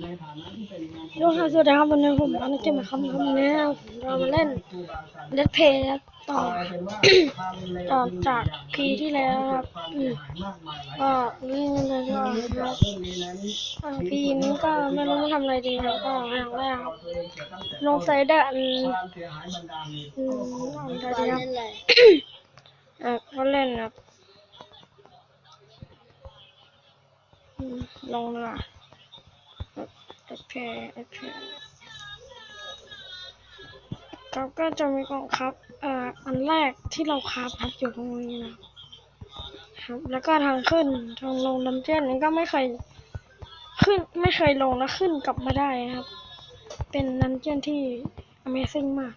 ดูค่ะสวัสดีครับวันนี้ผมตอนนี้เกมมาคำคำนี้เรามาเล่นเลดเพย์ต่อต่อจากพีที่แล้วครับอืมก็นี่เลยครับพีนี้ก็ไม่รู้จะทำอะไรดีครับก็อย่างแรกครับลงไซเดอร์อันอืมอันใดครับอะก็เล่นครับลงเลยอะ เอเพย์เอเพย์ครับก็จะมีกล่องครับเอ่ออันแรกที่เราครับครับอยู่ตรงนี้นะครับ แล้วก็ทางขึ้นทางลงดันเจี้ยนนี้ก็ไม่เคยขึ้นไม่เคยลงแล้วขึ้นกลับมาได้นะครับ เป็นดันเจี้ยนที่ Amazing มาก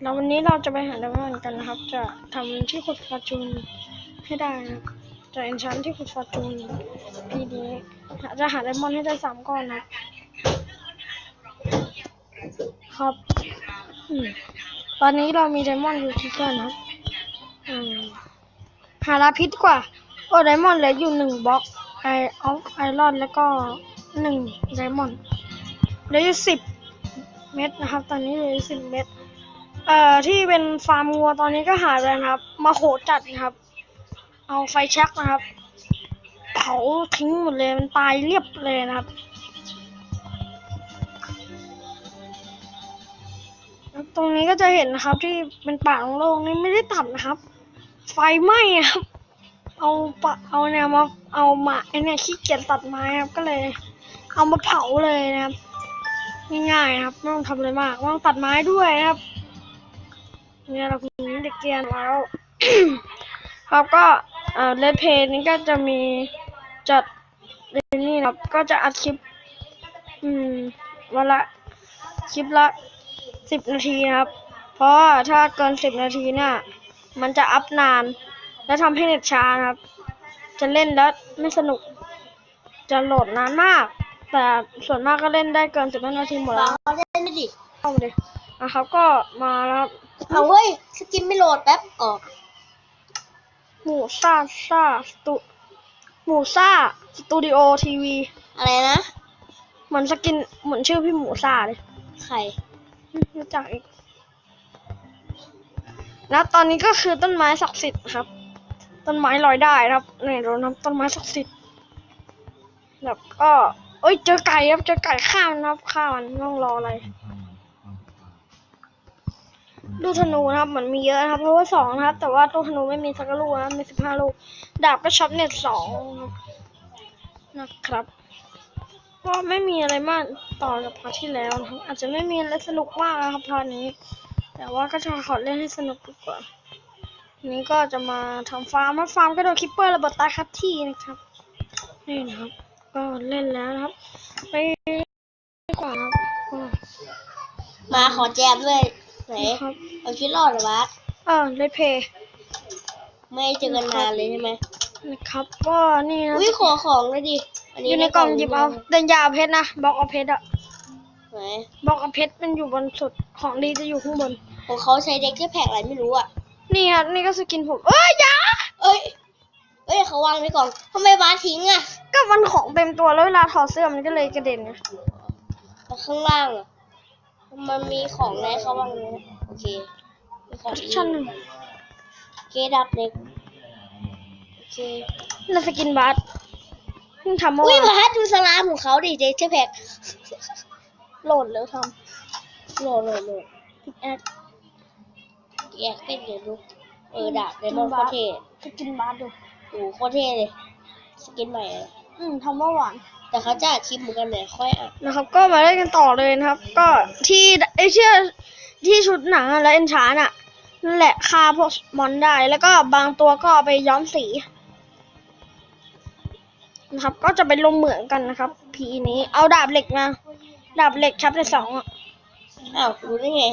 แล้ววันนี้เราจะไปหาไดมอนด์กันนะครับ จะทำที่ขุดฟอร์จูนให้ได้นะครับ จะเอนชันที่ขุดฟอร์จูนพีนี้จะหาไดมอนด์ให้ได้สามก้อนนะ ครับอตอนนี้เรามีไดมอนด์อยู่ที่ก้อนนะหาลาพิษกว่า โอ้ไดมอนด์เหลืออยู่หนึ่งบล็อกไอออฟไอรอนแล้วก็หนึ่งไดมอนด์เหลืออยู่สิบเม็ดนะครับ ตอนนี้เหลืออยู่สิบเม็ดเอ่อที่เป็นฟาร์มงัวตอนนี้ก็หายไปนะครับ มาโหดจัดนะครับ เอาไฟแช็กนะครับ เผาทิ้งหมดเลยมันตายเรียบเลยนะครับตรงนี้ก็จะเห็นนะครับ ที่เป็นป่าโล่งๆนี่ไม่ได้ตัดนะครับ ไฟไหม้ครับ เอาปะเอาเนี่ยมาเอามาไอเนี่ยขี้เกียจตัดไม้ครับก็เลย เอามาเผาเลยนะครับง่ายๆนะครับไม่ต้องทำอะไรมากไม่ต้องตัดไม้ด้วยนะครับเนี่ยเราคุณเด็กเรียนแล้วครับก็ อ่อเลดเพย์นี้ก็จะมีจัดนี่นะครับ ก็จะอัดคลิป อืมวันละคลิปละสิบนาทีนะครับ เพราะว่าถ้าเกินสิบนาทีเนี่ย มันจะอัพนาน และทำให้เน็ตช้านะครับ จะเล่นแล้วไม่สนุก จะโหลดนานมาก แต่ส่วนมากก็เล่นได้เกินสิบนาทีหมดบาแล้วงเขาเล่นไม่ดิเข้ามาเลยนะครับก็มาแล้วครับเอาเฮ้ยสกินไม่โหลดแป๊บออก หมูซ่าซ่าสตูหมูซ่าสตูดิโอทีวีอะไรนะเหมือนสกินเหมือนชื่อพี่หมูซ่าเลยไข่อืมรู้จักอีก แล้วตอนนี้ก็คือต้นไม้ศักดิ์สิทธิ์ครับ ต้นไม้ลอยได้ครับนี่เรานำต้นไม้ศักดิ์สิทธิ์แล้วก็เอ้ยเจอไก่ครับเจอไก่ข้ามนะครับข้ามมันไม่ต้องรออะไร ลูกธนูนะครับเหมือนมีเยอะนะครับเพราะว่าสองนะครับ แต่ว่าลูกธนูไม่มีสักลูกนะมีสิบห้าลูกดาบก็ช็อปเน็ตสองนะครับก็ไม่มีอะไรมากต่อจากพาร์ทที่แล้วนะครับอาจจะไม่มีอะไรสนุกมากนะครับพาร์ทนี้ แต่ว่าก็จะขอเล่นให้สนุกดีกว่านี้ก็จะมาทำฟาร์มนะฟาร์มก็โดนคิปเปอร์ระเบิดตายครับที่นะครับนี่นะครับ ก็เล่นแล้วนะครับไปดีกว่าครับมาขอแจมด้วย ไหนครับ เอาชีวิตรอดเหรอวะเออเลดเพย์ไม่เจอกันนานเลยใช่ไหมนะครับก็นี่นะอุ้ยขอของเลยดิอัอยู่ในกล่องหยิบเอาเดินยาวเพชรนะบล็อกเอาเพชรอะไหนบล็อกเอาเพชรมันอยู่บนสุดของดีจะอยู่ข้างบน ของเขาใช้เด็กที่แพ็กอะไรไม่รู้อะ นี่ครับนี่ก็สกินผมเอ้ยอยาเอ้ย เอ้ยเขาวางในกล่องทำไมบาสทิ้งอะก็มันของเต็มตัวแล้วเวลาถอดเสื้อมันก็เลยกระเด็นไงแต่ข้างล่างอะ มันมีของอะไรเขาวางเลยโอเคมีของอีกชั้นหนึ่งเกดับเล็กโอเคน่าสกินบัสเพิ่งทำเมื่ออุ้ยวานบาสดูสลามของเขาดิเด็กที่แพ็กโหลดแล้วทโหลดโหลดโหลดำพิกแอคแยกเป็นเดี๋ยวลูกเออดาบเดมอนโคตรเท่สกินบัสดูโอ้โหโคตรเท่เลย สกินใหม่อะอืมทำเมื่อวาน แต่เขาจะอัดคลิปเหมือนกันเลยค่อยอะนะครับ ก็มาเล่นกันต่อเลยนะครับ ก็ที่ไอเชื่อที่ชุดหนังอะและเอนชานอะนั่นแหละฆ่าพวกมอนได้ แล้วก็บางตัวก็เอาไปย้อมสีนะครับ ก็จะไปลงเหมืองกันนะครับพีนี้เอาดาบเหล็กมาดาบเหล็กชับในสองอะอ้าวรู้ได้ไง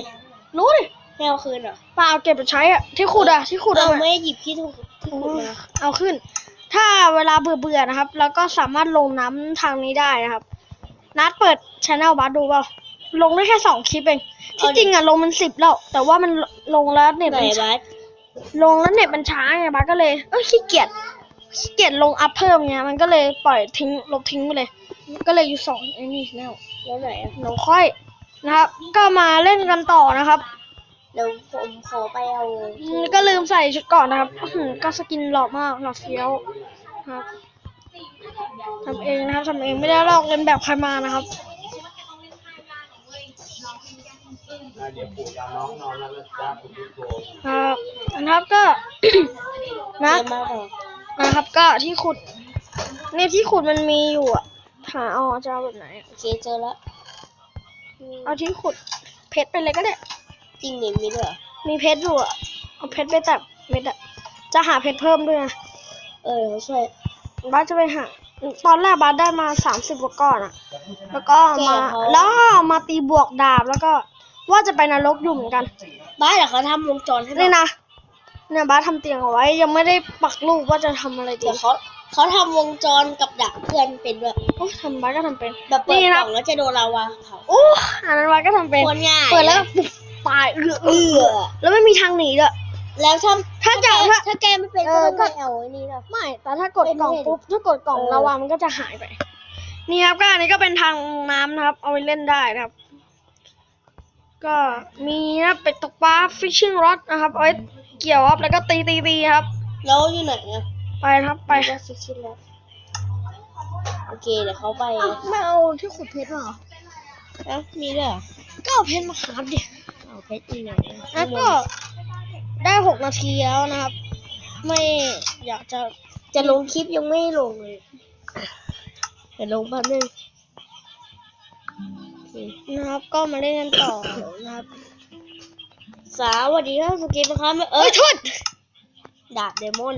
รู้ดิไม่เอาคืนเหรอเปล่าเก็บไปใช้อะที่ขุดอะที่ขุดเราอะไม่หยิบที่ถูกที่ขุดมาเอาขึ้น ถ้าเวลาเบื่อเบื่อๆนะครับ แล้วก็สามารถลงน้ำทางนี้ได้นะครับ นัดเปิดช anel บัสดูเปล่าลงได้แค่สองคลิปเอง ที่จริงอะลงมันสิบแล้ว แต่ว่ามันลงแล้วเน็ตไหนมันช้าบาสลงแล้วเน็ตมันช้าไงบัสก็เลย เอ้ยขี้เกียจขี้เกียจลงอัพเพิ่มเงี้ยมันก็เลยปล่อยทิ้งลบทิ้งไปเลย ก็เลยอยู่สองไอ้นี่แล้วแล้วไหนอะเดี๋ยวค่อยนะครับ ก็มาเล่นกันต่อนะครับ เดี๋ยวผมขอไปเอาอืมก็ลืมใส่ชุดก่อนนะครับอื้อหือก็สกินหล่อมากหล่อเฟี้ยวนะครับทำเองนะครับทำเองไม่ได้ลอกเลียนแบบใครมานะครับ อ่าเดี๋ยวปู่กับน้องนอนแล้วนะจ๊ะคุณผู้ชมครับนะครับก็นะเยอะมากเลยนะครับก็ที่ขุดเนี่ยที่ขุดมันมีอยู่อะหาเอาจะเอาแบบไหนอะโอเคเจอแล้วเอาที่ขุดเพชรไปเลยก็ได้ จริงนี่มีด้วยเหรอมีเพชรอยู่อะเอาเพชรไปตัดเม็ดอะจะหาเพชรเพิ่มด้วยนะเออใช่บ้านจะไปหาตอนแรกบ้านได้มาสามสิบกว่าก้อนอะแล้วก็มาแล้วก็มาตีบวกดาบแล้วก็ว่าจะไปนรกอยู่เหมือนกันบ้านเดี๋ยวเขาทำวงจรให้นี่เรานะเนี่ยบ้านทำเตียงเอาไว้ ยังไม่ได้ปักลูกว่าจะทำอะไรดีเดี๋ยวเขาเขาทำวงจรกับดักเพื่อนเป็นแบบโอ้ทำบ้านก็ทำเป็นแบบเปิดนี่กนะล่องแล้วจะโดนลาวาเผาโอ้อันนั้นบ้านก็ทำเป็น โคตรง่าย เปิดแล้วก็ปุ๊บ ตายเอือเอเอืออแล้วไม่มีทางหนีด้วย แล้วถ้าถ้าจะแกถ้า ถ้าแกไม่เป็นเอก็อต้องก็ไปเอาไอ้นี่นะไม่ แต่ถ้ากดเป็นกล่องเล่นปุ๊บถ้ากดกล่องเออ ระวามันก็จะหายไป นี่ครับก็อันนี้ก็เป็นทางน้ำนะครับ เอาไว้เล่นได้นะครับ ก็มีนะเป็ดตกปลา fishing rod นะครับ เอาไว้เกี่ยวครับแล้วก็ตีตีตีครับ แล้วอยู่ไหนอะไปครับไปไปได้ฟิชชิ่งแล้วโอเคเดี๋ยวเขาไปไม่เอาที่ขุดเพชรมาเหรอเอ้ามีด้วยเหรอก็เอาเพชรมาครับดิ เอาเพชรอยู่ไหนอะแล้วก็ได้หกนาทีแล้วนะครับ ไม่อยากจะจะลงคลิปยังไม่ลงเลยเดี๋ยวลงแป๊บนึงโอเคนะครับ ก็มาเล่นกันต่อนะครับ สวัสดีครับสกินนะครับเอเอ้อยโทษดาบเดมอน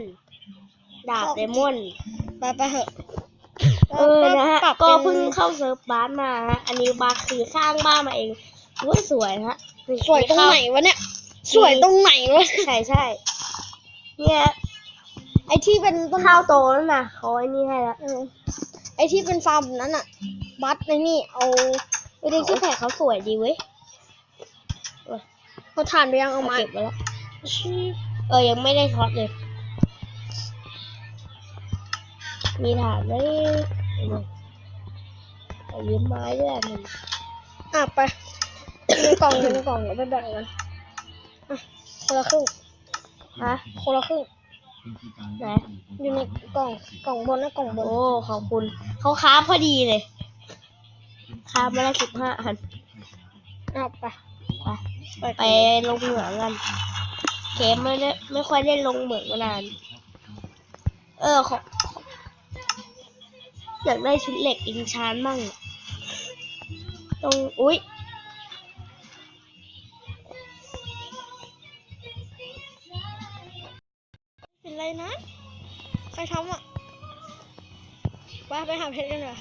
ดาบเดมอนไปไปเถอะเออนะฮะปรับก็ป็นเพิ่งเข้าเซิร์ฟบ้านมาฮะอันนี้บาร์คือสร้างบ้านมาเองว่าสวยนะฮะ สวยตรงไหนวะเนี่ย สวยตรงไหนวะ ใช่ใช่เนี่ย ไอที่เป็นต้นข้าวโตแล้วนะเขาไอ้นี่ให้แล้วเออไอที่เป็นฟาร์มแบบนั้นอะบัตในนี่เอาวิดีที่แผกเขาสวยดีเว้ยเอาถ่านไปยังเอาเอามาเก็บไว้แล้วเออยังไม่ได้ช็อตเลย มีฐานไหมเอายืมไม้ด้วยอันหนึ่งอะไป ในกล่องอยู่ในกล่องเดี๋ยวไปแบ่งกันอะคนละครึ่งฮะคนละครึ่งไหนอยู่ในกล่องกล่องบนนะกล่องบนโอ้ขอบคุณเขาค้าพอดีเลยค้ามาได้สิบห้าอันเอาไปไปไปลงเหมืองกันเกมไม่ได้ไม่ค่อยได้ลงเหมืองมานาน เออขออยากได้ชุดเหล็กอิงชานมั่งตรงอุ๊ย เป็นไรนะ ใครทำอะไปไปหาเพชรกันเลย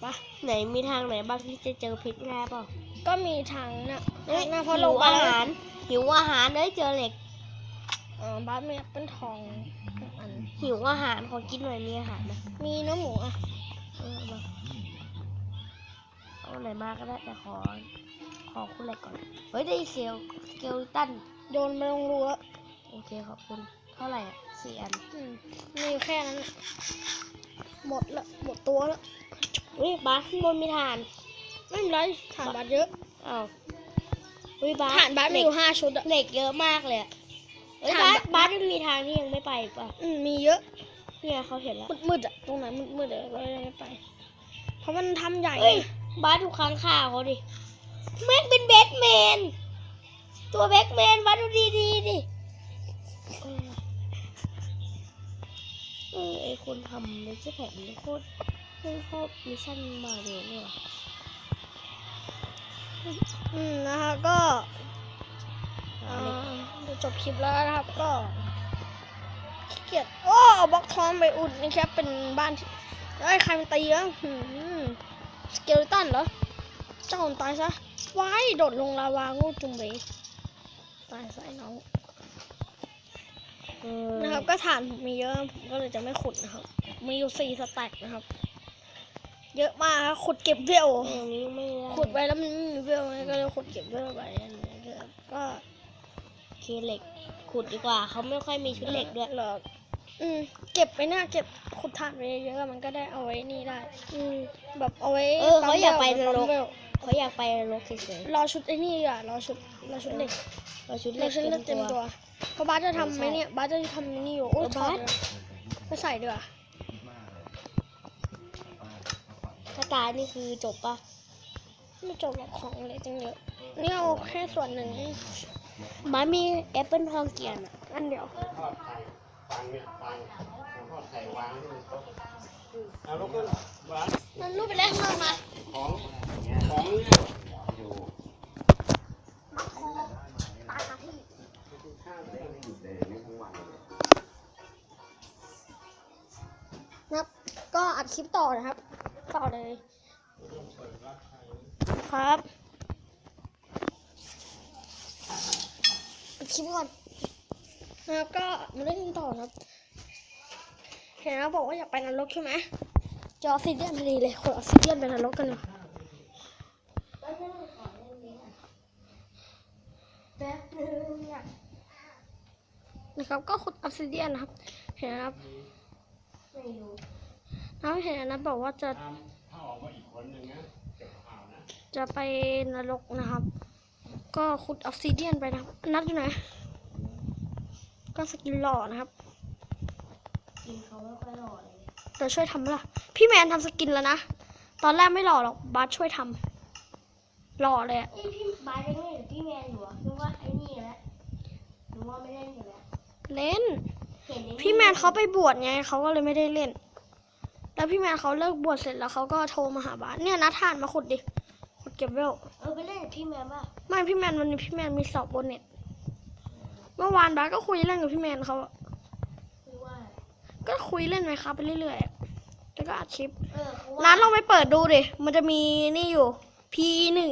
ไปไหนมีทางไหนบ้างที่จะเจอเพชรง่ายเปล่าก็มีทางน่ะเอ้ยหน้าพหิอลงวไปอาหาร หิวอาหารเอ้ยเจอเหล็กเออบ้านมีแอปเปิ้ลทองอัน หิวอาหารขอกินหน่อยมีอาหารไหมมีเนื้อหมูอะเออมาเอาไหนมาก็ได้แต่ขอ ขอคุณเหล็กก่อน เฮ้ยได้เซลเกลตัน โยนมาลงรั้วโอเคขอบคุณ เท่าไหร่อะสี่อันอืมมีอยู่แค่นั้นน่ะหมดละหมดตัวแล้วเฮ้ยบาสข้างบนมีฐาน ไม่เป็นไรฐานบาทเยอะอ้าวเฮ้ยบาสฐานบาทมีเหล็อกยู่ห้าชุดอะเหล็กเยอะมากเลยอะเฮ้ยฐาบานสบาสยังมีทางที่ยังไม่ไปอีกป่ะอืมมีเยอะ เนี่ยเขาเห็นแล้วมืดๆอะตรงไหนมืดๆเดี๋ยวเราจะไม่ไป เพราะมันทำใหญ่เฮ้ยบาสดูค้างคาวเขาดิแม่งเป็นแบทแมนตัวแบทแมนบาสดูดีดีๆดิ เออไอคนทำเลเจอร์แพ็กนี่โคตรโคตรโคตรมิชชั่นมาเลยเนี่ยอืมนะคะก็อ่าเหล็กจะจบคลิปแล้วนะครับก็ขี้เกียจโอ้เอาบล็อกทองไปอุดนี่แค่เป็นบ้านที่ไอ้ใครมันตีอะหืมสเกลตันเหรอเจ้าคนตายซะว้ายโดดลงลาวางูจุงเบยตายซะไอ้น้อง นะครับ ก็ฐานผมมีเยอะผมก็เลยจะไม่ขุดนะครับ มีอยู่สี่สแต็กนะครับ เยอะมากครับขุดเก็บเวลตรงนี้ไม่ได้ขุดไปแล้วมันไม่มีเวลไงก็เลยขุดเก็บเวลไปอันนี้ก็เคเหล็ก ขุดดีกว่า เขาไม่ค่อยมีชุดเหล็กด้วยหรอกอืมเก็บไปเนี่ยเก็บขุดถ่านไว้เยอะๆมันก็ได้เอาไว้นี่ได้ อืมแบบเอาไว้เออเขาอยากไปนรกปั๊ม เวลเขาอยากไปนรกเฉยรอชุดไอ้นี่อะรอชุดรอชุดเหล็กๆเราชุดรเล็อกชุดเหล็กเต็มตัวเพราะบ้าสจะทำไหมเนี่ยบ้าสจะทำนี่อยู่โอ้เออถอดบาสเลยก็ใส่ดีกว่าถ้าตายนี่คือจบปะไม่จบหรอกของเลยจังเยอะนี่เอาแค่ส่วนหนึ่งบ้านมีแอปเปิลทองเกียนอะอันเดียวทอดไข่ตังเนี่ยตังทอดไข่วางที่บนโต๊ะเอาลูกขึ้นบ้านนั่น คลิปต่อนะครับ ต่อเลยครับอัดคลิปก่อนนะครับก็มาเล่นต่อครับ เห็นแล้วบอกว่าอยากไปนรกใช่ไหมจอสซิเดียนพอดีเลยขนออสซิเดียนไปนรกกันเลยนะนะครับก็ขุดออสซิเดียนนะครับ เห็นนะครับ น้ำเห็นนะบอกว่าจะถ้าออกมาอีกคนหนึ่งนะเก็บข่าวนะจะไปนรกนะครับ ก็ขุดออสซิเดียนไปนะครับนัดอยู่ไหนก็สกินหล่อนะครับกินเขาไม่ค่อยหล่อเลยเดี๋ยวช่วยทำไหมล่ะพี่แมนทำสกินแล้วนะตอนแรกไม่หล่อหรอกบาสช่วยทำหล่อเลยอะไอยพี่บาสยังไม่เห็นพี่แมนอยู่อะนึกว่าไอ้นี่แล้วนึกว่าไม่เล่นอยู่แล้วเล่นเห็นไอ้พี่แมนเขาไปบวชไงเขาก็เลยไม่ได้เล่น แล้วพี่แมนเขาเลิกบวชเสร็จแล้วเขาก็โทรมาหาบาสเนี่ยนะท่านมาขุดดิขุดเก็บเวลเออไปเล่นกับพี่แมนป่ะไม่พี่แมนวันนี้พี่แมนมีสอบบนเน็ตเมื่อวานบาสก็คุยเล่นกับพี่แมนเขาอะคือว่าก็คุยเล่นไหมครับไปเรื่อยๆอะแล้วก็อัดคลิป เออเขาว่านัดลองไปเปิดดูดิ มันจะมีนี่อยู่ P หนึ่ง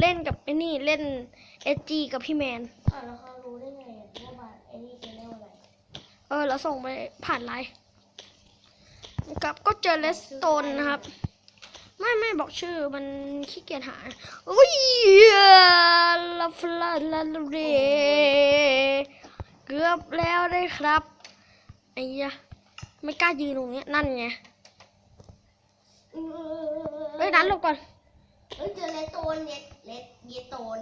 เล่นกับไอ้นี่เล่น SG กับพี่แมน อะแล้วเขารู้ได้ไงอะว่าบาสไอ้นี่จะเล่นอะไร เออ แล้วส่งไปผ่านไลน์ กับก็เจอเลสโตนนะครับ ไม่ไม่บอกชื่อมันขี้เกียจหาอุ้ยลาฟลาลาเรเกือบแล้วได้ครับไอ้ยะไม่กล้ายืนตรงเนี้ยนั่นไงเออเอ้ยนัดหลบก่อนเฮ้ยเจอเลสโตนเลสเลสเยสโตน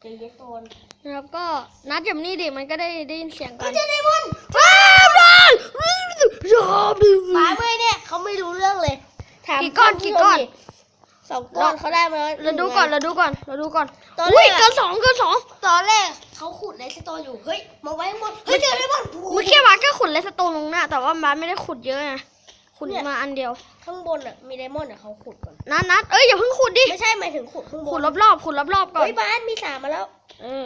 เจอเยสโตนนะครับก็นัดอย่างนี้ดิมันก็ได้ได้ยินเสียงกันเจอไดมอนด์ ว้าวบอลยอมดิ บาสเมื่อยเนี่ยเขาไม่รู้เรื่องเลยถาม กี่ก้อนกี่ก้อนสองก้อนเขาได้มาเราดูก่อนเราดูก่อนเราดูก่อนตอนอุ้แรยกเกิอะนสองเกินสองตอนแรกเขาขุดเลสโตนอยู่เฮ้ยมาไว้ข้างบนเฮ้ยเจอไดมอนด์เมื่อกี้บาสก็ขุดเลสโตนลงหน้าแต่ว่าบาสไม่ได้ขุดเยอะไงขุดเนี่ยมาอันเดียว ข้างบนอะมีไดมอนด์อะเขาขุดก่อนนัดนัดเอ้ยอย่าเพิ่งขุดดิไม่ใช่หมายถึงขุดข้างบนขุดรอบๆขุดรอบๆก่อนเฮ้ยบาสมีสามมาแล้ว เออ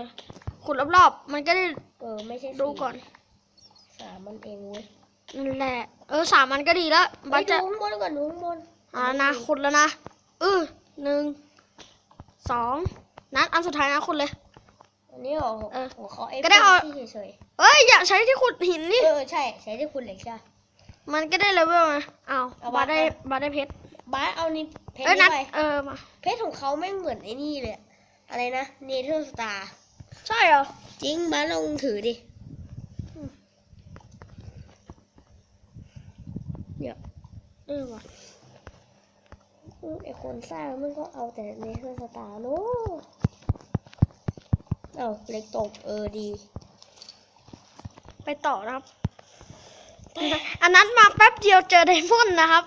ขุดรอบๆมันก็ได้เออไม่ใช่สี่ดูก่อนสามมันเองเว้ยนั่นแหละเออสามมันก็ดีแล้วไปบาสดูจะข้างบนก่อนดูข้างบน อ่านะขุดแล้วนะเออหนึ่งสองนัดอันสุดท้ายนะขุดเลย อันนี้เหรอเออหัวเขาเอฟก็ได้เอา ที่เฉยเอ้ยอย่าใช้ที่ขุดหินๆนี่ เออใช่ใช้ที่คุณเหล็กใช่มันก็ได้เลเวลไงอ้าวเอาบาบาสสได้ไป บาสได้เพชรบาสเอานี่เพชเอ้ยรนันี่ดไปเออมา เพชรของเขาไม่งเหมือนไอ้นี่เลยอะอะไรนะเนเธอร์สตาร์ใช่เหรอ จริงบาสลองถือดิเดี๋ยว เออว่ะอืม ไอคนสร้างมันก็เอาแต่เนเธอร์สตาร์เนอะเอาเล็กตกเออดี ไปต่อนะครับ อันนั้นมาแป๊บเดียวเจอไดมอนด์นะครับ